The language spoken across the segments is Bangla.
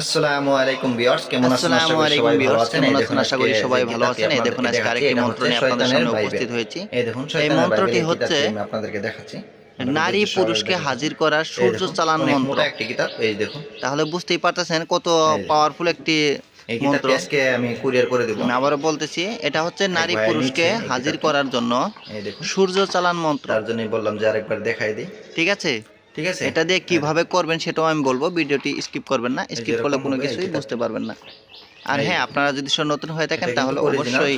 আসসালামু আলাইকুম ভিউয়ার্স কেমন আছেন? আশা করি সবাই ভালো আছেন। এই দেখুন আজকে সবাই যে ভালো কিতাবটি আছেন। এই দেখুন আজকে আপনাদেরকে আরেকটি মন্ত্র নিয়ে আপনাদের সামনে উপস্থিত হয়েছি। এই দেখুন এই শয়তানের মন্ত্রটি হচ্ছে আপনাদেরকে দেখাচ্ছি। নারী পুরুষকে হাজির করার সূর্য চালান মন্ত্র। একটি কিতাব এই দেখুন। তাহলে বুঝতেই পারতেছেন কত পাওয়ারফুল একটি মন্ত্র। আজকে আমি কুরিয়ার করে দেব। আবারও বলতেছি এটা হচ্ছে নারী পুরুষকে হাজির করার জন্য সূর্য চালান মন্ত্র। তার জন্যই বললাম যে আরেকবার দেখাই দিই। ঠিক আছে? ঠিক আছে? এটা দিয়ে কীভাবে করবেন সেটাও আমি বলব ভিডিওটি স্কিপ করবেন না স্কিপ করলে কোনো কিছুই বুঝতে পারবেন না। আর হ্যাঁ আপনারা যদি নতুন হয়ে থাকেন তাহলে অবশ্যই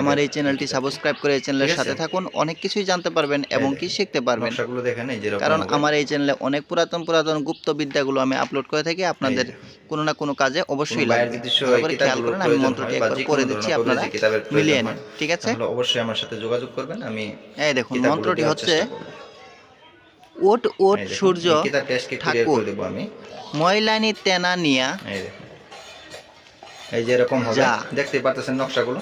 আমার এই চ্যানেলটি সাবস্ক্রাইব করে এই চ্যানেলের সাথে থাকুন অনেক কিছুই জানতে পারবেন এবং কি শিখতে পারবেন। কারণ আমার এই চ্যানেলে অনেক পুরাতন পুরাতন গুপ্ত বিদ্যাগুলো আমি আপলোড করে থাকি আপনাদের কোনো না কোনো কাজে অবশ্যই খেয়াল করেন আমি মন্ত্রটি একবার করে দিচ্ছি আপনারা। মিলিয়ে হয়, নেন ঠিক আছে? তাহলে অবশ্যই আমার সাথে যোগাযোগ করবেন আমি এই দেখুন মন্ত্রটি হচ্ছে। ওট ওট সূর্য ঠাকুর। ময়লানি তেনা নিয়া। এই যে এরকম হবে। দেখতে পাচ্ছেন নকশাগুলো?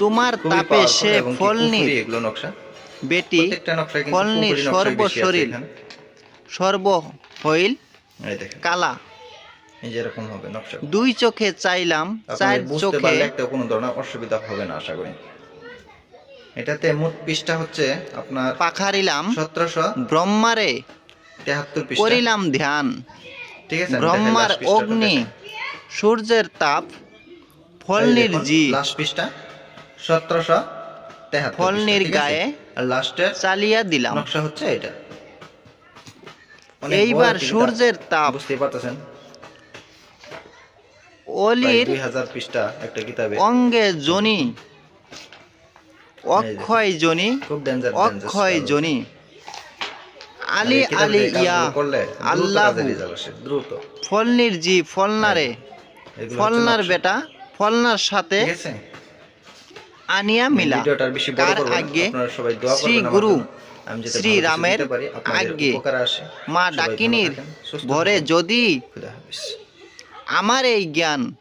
তোমার তাপে সে ফলনি এগুলো নকশা? বেটি ফলনি সর্বশরীর। এখানে। সর্ব হইল কালা। এই যে এরকম হবে নকশা দুই চোখে চাইলাম চার চোখে একটা কোনো ধরনের অসুবিধা হবে না আশা করি। এটাতে মোট পৃষ্ঠা হচ্ছে আপনার পাখারিলাম সতেরোশো ব্রহ্মারে তেহাত্তর পৃষ্ঠা। করিলাম ধ্যান। ঠিক আছে ব্রহ্মার অগ্নি সূর্যের তাপ ফলনির জি লাস্ট পৃষ্ঠা সতেরোশো তেহাত্তর আছে? গায়ে লাস্টের চালিয়া দিলাম। নকশা হচ্ছে এটা। এইবার সূর্যের তাপ। বুঝতে পারতেছেন? অলির দুই হাজার পৃষ্ঠা একটা কিতাবে। অঙ্গে Johnny Akshay Johnny Akshay Johnny Ali Ali ইয়া আল্লাহ। দ্রুত ফলনির জি ফলনারে। ফলনার বেটা ফলনার সাথে আনিয়া মিলা। কার আগে শ্রী গুরু শ্রী রামের আজ্ঞে মা ডাকিনীর ভরে যদি আমার এই জ্ঞান